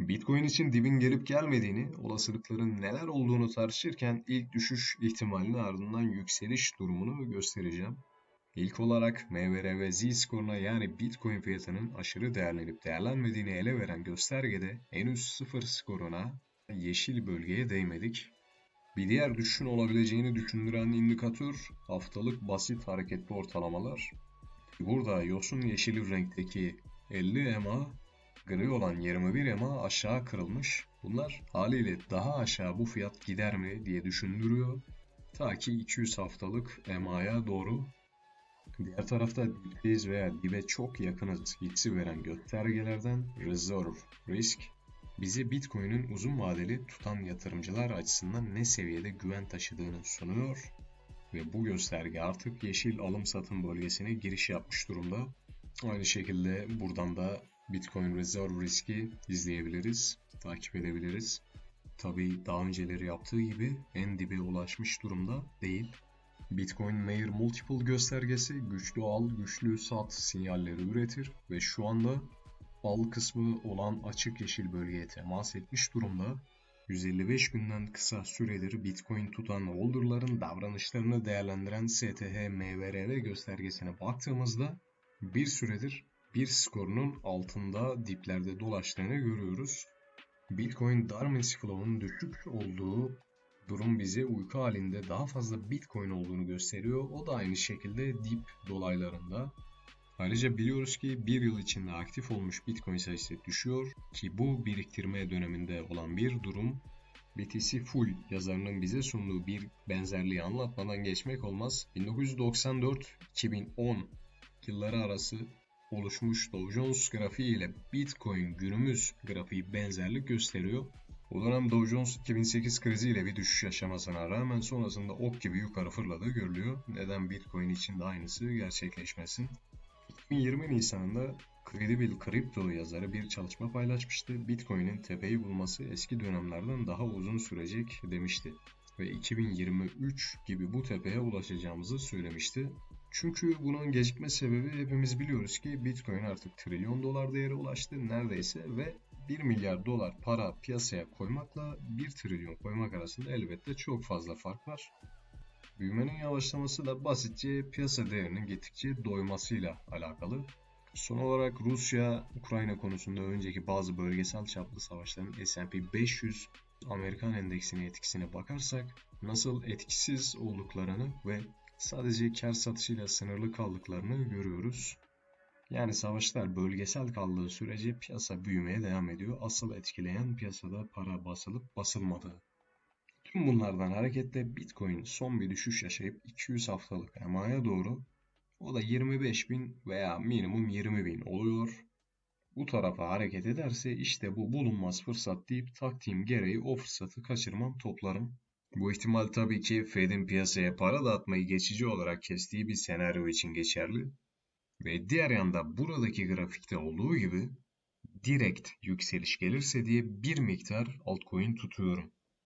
Bitcoin için dibin gelip gelmediğini, olasılıkların neler olduğunu tartışırken ilk düşüş ihtimalini ardından yükseliş durumunu göstereceğim. İlk olarak MVR ve Z-skoruna yani Bitcoin fiyatının aşırı değerlenip değerlenmediğini ele veren göstergede en üst sıfır skoruna yeşil bölgeye değmedik. Bir diğer düşüşün olabileceğini düşündüren indikatör haftalık basit hareketli ortalamalar. Burada yosun yeşili renkteki 50 EMA, gri olan 21 EMA aşağı kırılmış. Bunlar haliyle daha aşağı bu fiyat gider mi diye düşündürüyor. Ta ki 200 haftalık EMA'ya doğru Diğer tarafta dipteyiz veya dibe çok yakınız hissi veren göstergelerden Reserve Risk bize Bitcoin'in uzun vadeli tutan yatırımcılar açısından ne seviyede güven taşıdığını sunuyor ve bu gösterge artık yeşil alım satım bölgesine giriş yapmış durumda. Aynı şekilde buradan da Bitcoin Reserve Risk'i izleyebiliriz, takip edebiliriz. Tabi daha önceleri yaptığı gibi en dibe ulaşmış durumda değil. Bitcoin Mayer Multiple göstergesi güçlü al, güçlü sat sinyalleri üretir ve şu anda al kısmı olan açık yeşil bölgeye temas etmiş durumda. 155 günden kısa süredir Bitcoin tutan holderların davranışlarını değerlendiren STH MVRV göstergesine baktığımızda bir süredir bir skorunun altında diplerde dolaştığını görüyoruz. Bitcoin Darwin's Flow'un düşük olduğu durum bize uyku halinde daha fazla Bitcoin olduğunu gösteriyor. O da aynı şekilde dip dolaylarında. Ayrıca biliyoruz ki bir yıl içinde aktif olmuş Bitcoin sayısı düşüyor ki bu biriktirme döneminde olan bir durum. BTC Full yazarının bize sunduğu bir benzerliği anlatmadan geçmek olmaz. 1994-2010 yılları arası oluşmuş Dow Jones grafiği ile Bitcoin günümüz grafiği benzerlik gösteriyor. O dönem Dow Jones 2008 kriziyle bir düşüş yaşamasına rağmen sonrasında ok gibi yukarı fırladığı görülüyor. Neden Bitcoin için de aynısı gerçekleşmesin? 2020 Nisan'ında Credible Crypto yazarı bir çalışma paylaşmıştı. Bitcoin'in tepeyi bulması eski dönemlerden daha uzun sürecek demişti. Ve 2023 gibi bu tepeye ulaşacağımızı söylemişti. Çünkü bunun gecikme sebebi hepimiz biliyoruz ki Bitcoin artık trilyon dolar değeri ulaştı neredeyse ve 1 milyar dolar para piyasaya koymakla 1 trilyon koymak arasında elbette çok fazla fark var. Büyümenin yavaşlaması da basitçe piyasa değerinin gittikçe doymasıyla alakalı. Son olarak Rusya-Ukrayna konusunda önceki bazı bölgesel çaplı savaşların S&P 500 Amerikan endeksine etkisine bakarsak nasıl etkisiz olduklarını ve sadece kar satışıyla sınırlı kaldıklarını görüyoruz. Yani savaşlar bölgesel kaldığı sürece piyasa büyümeye devam ediyor. Asıl etkileyen piyasada para basılıp basılmadığı. Tüm bunlardan hareketle Bitcoin son bir düşüş yaşayıp 200 haftalık EMA'ya doğru o da 25 bin veya minimum 20 bin oluyor. Bu tarafa hareket ederse işte bu bulunmaz fırsat deyip taktiğim gereği o fırsatı kaçırmam toplarım. Bu ihtimal tabii ki Fed'in piyasaya para dağıtmayı geçici olarak kestiği bir senaryo için geçerli. Ve diğer yanda buradaki grafikte olduğu gibi direkt yükseliş gelirse diye bir miktar altcoin tutuyorum.